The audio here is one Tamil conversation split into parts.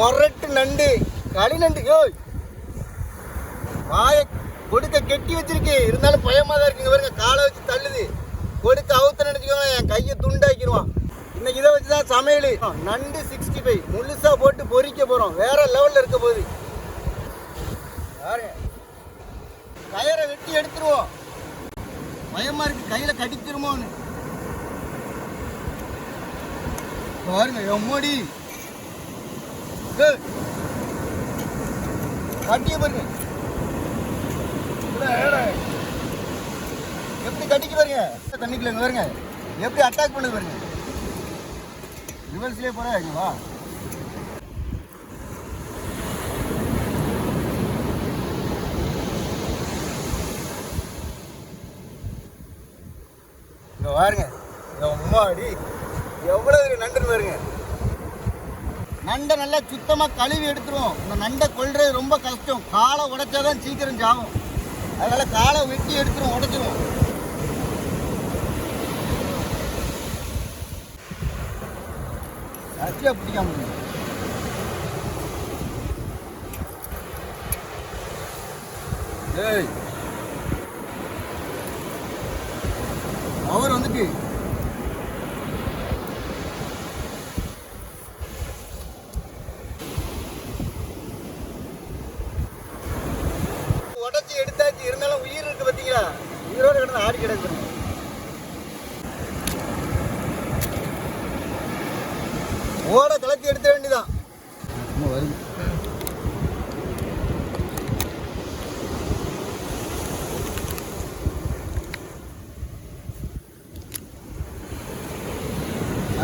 மொரட்டு நண்டு. களி நண்டு யோய் வாய கொடுக்க கெட்டி வச்சிருக்கு. இருந்தாலும் பயமா தான் இருக்குங்க பாருங்க காலை வச்சு தள்ளுது. கொடுக்க அவுத்த நினைச்சுக்கோங்க என் கையை துண்டாக்கிடுவான் இன்னைக்கு இதை வச்சு தான் சமையல். நண்டு சிக்ஸ்டி ஃபைவ் முழுசாக போட்டு பொறிக்க போகிறோம் வேற லெவலில் இருக்க போகுது. கயரை வெட்டி எடுத்துருவோம். பயமா இருக்கு. கையில் கடிச்சிருமோன்னு. பாருங்க எம்மடி கட்டிய பாருங்க. எப்படி கட்டிக்கு பாருங்க? தண்ணிக்குள்ள இங்க பாருங்க. எப்படி அட்டாக் பண்ணுது பாருங்க. ரிவர்ஸ்லயே போறா இங்க வா. இங்க இந்த உமாடி எவ்வளவு நண்டுன்னு பாருங்க. நண்டை நல்லா சுத்தமாக கழுவி எடுத்துருவோம். இந்த நண்டை கொல்றது ரொம்ப கஷ்டம். காலை உடைச்சாதான் சீக்கிரம் சாகும். அதனால் காலை வெட்டி எடுத்துருவோம் உடைச்சிருவோம். சத்தியா பிடிக்காம ஏய். அவர் வந்துட்டு உடச்சி எடுத்தாச்சு இருந்தாலும் உயிர் இருக்கு பார்த்தீங்களா உயிரோட கிடந்து ஆடி கிடக்கு ஓட கலத்தி எடுத்த வேண்டிதான். வருது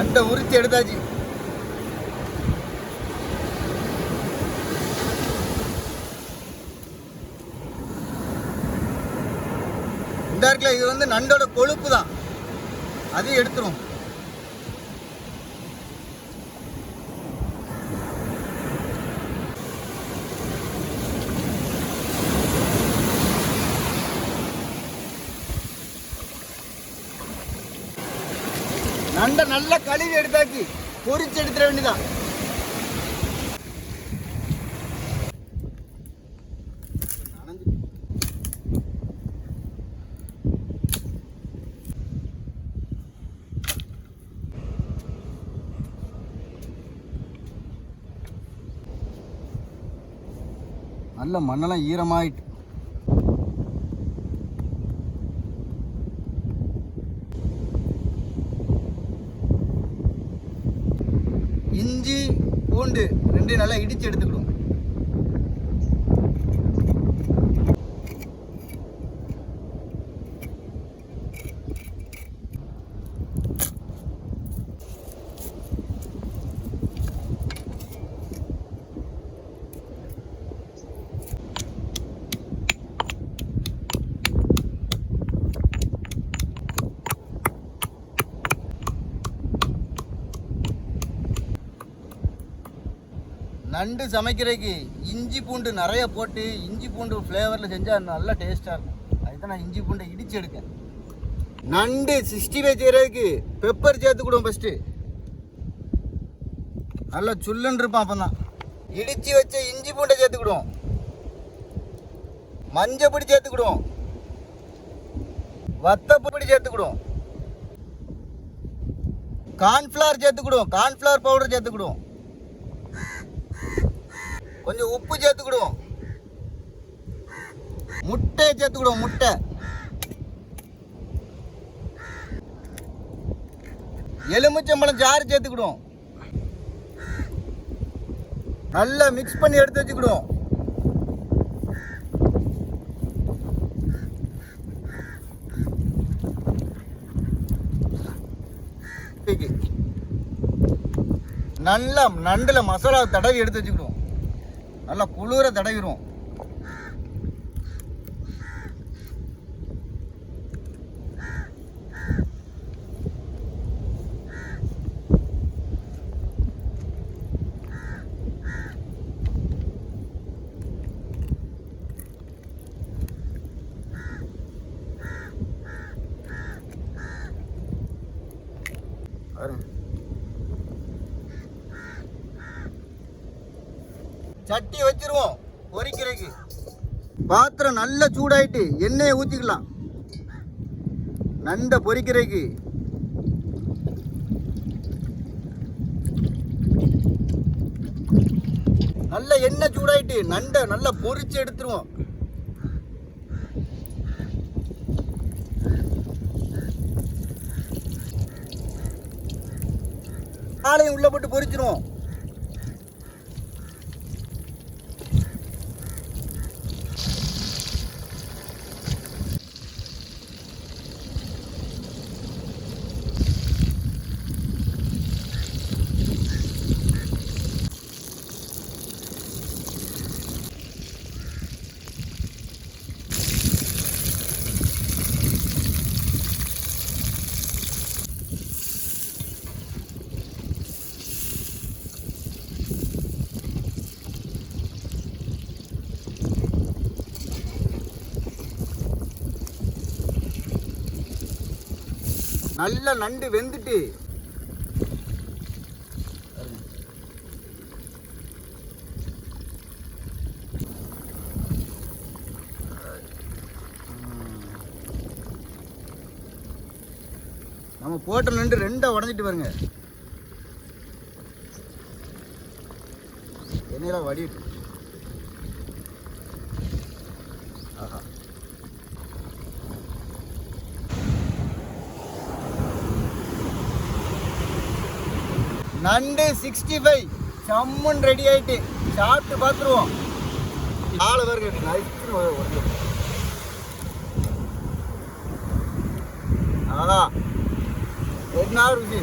அண்டை உரிச்சு எடுத்தாச்சு. இந்த இருக்குல்ல இது வந்து நண்டோட கொழுப்பு தான் அதையும் எடுத்துருவோம். நண்டை நல்லா கழுவி எடுத்தாச்சு பொறிச்சு எடுத்துட வேண்டியதான் நல்ல மண்ணெல்லாம் ஈரமாயிட்டு இஞ்சி ரெண்டு ரெண்டு நல்லா இடித்து எடுத்துக்கிடுவோம். நண்டு சமைக்கிறதுக்கு இஞ்சி பூண்டு நிறைய போட்டு இஞ்சி பூண்டு ஃப்ளேவரில் செஞ்சால் நல்லா டேஸ்ட்டாக இருக்கும். அதுதான் நான் இஞ்சி பூண்டை இடிச்சு எடுக்கேன். நண்டு சிக்ஸ்டி ஃபைவ் செய்கிறதுக்கு பெப்பர் சேர்த்துக்கிடுவோம் ஃபஸ்ட்டு நல்லா சுல்லுன்னு இருப்பான் அப்போ தான் இடித்து வச்ச இஞ்சி பூண்டை சேர்த்துக்கிடுவோம் மஞ்சள் பொடி சேர்த்துக்கிடுவோம் வத்தப்பொடி சேர்த்துக்கிடுவோம் கார்ன்ஃப்ளவர் சேர்த்துக்கிடுவோம் கார்ன்ஃப்ளவர் பவுடர் சேர்த்துக்கிடுவோம் கொஞ்சம் உப்பு சேர்த்துக்கிடுவோம். முட்டையை சேர்த்துக்கிடுவோம் முட்டை. எலுமிச்சம்பழம் சாறு சேர்த்துக்கிடுவோம். நல்லா மிக்ஸ் பண்ணி எடுத்து வச்சுக்கிடுவோம். நல்லா நண்டுல மசாலா தடவி எடுத்து வச்சுக்கிடுவோம். நல்லா குளிர தடவிடுவோம் பாருங்க. சட்டி வச்சிருவோம் பொறிக்கிறதுக்கு. பாத்திரம் நல்லா சூடாயிட்டு எண்ணெயை ஊற்றிக்கலாம் நண்டை பொறிக்கிறதுக்கு. நல்ல எண்ணெய் சூடாயிட்டு நண்டை நல்லா பொறிச்சு எடுத்துருவோம். காலையும் உள்ள போட்டு பொறிச்சிருவோம். நல்ல நண்டு வெந்துட்டு. நம்ம போட்ட நண்டு ரெண்டா உடஞ்சிட்டு பாருங்க. என்னையெல்லாம் வடிட்டு நண்டு சிக்ஸ்டி ஃபைவ் சம்மன் ரெடி ஆகிட்டு சாப்பிட்டு பார்த்துருவோம். நாலு பேர் கேட்டீங்க அதான் ரெண்டு அதான் ருசி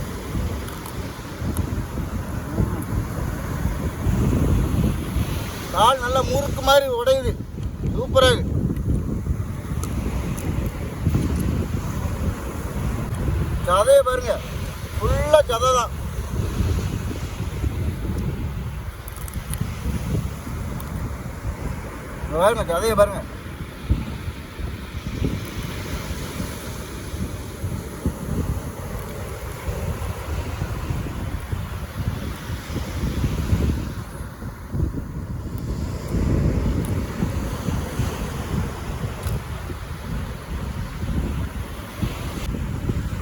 கால் நல்லா முறுக்கு மாதிரி உடையுது. சூப்பராக இருக்கு. சதையை பாருங்க. ஃபுல்லாக கதை தான். பாருங்க கதையை பாருங்க.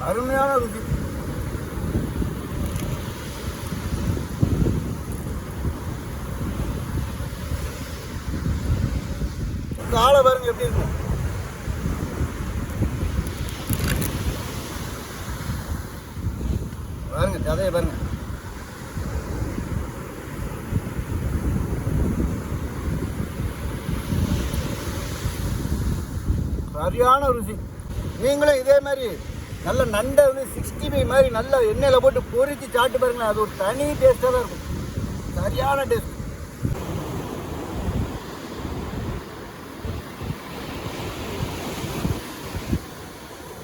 அருமையான ருசி காலை பாருங்க எப்படி இருக்கும் பாருங்க கதையை பாருங்க. சரியான ருசி. நீங்களும் இதே மாதிரி நல்ல நண்டை வந்து சிக்ஸ்டி ஃபைவ் மாதிரி நல்ல எண்ணெயில் போட்டு பொறிச்சு சாப்பிட்டு பாருங்களேன். அது ஒரு தனி டேஸ்ட்டாக தான் இருக்கும். சரியான டேஸ்ட்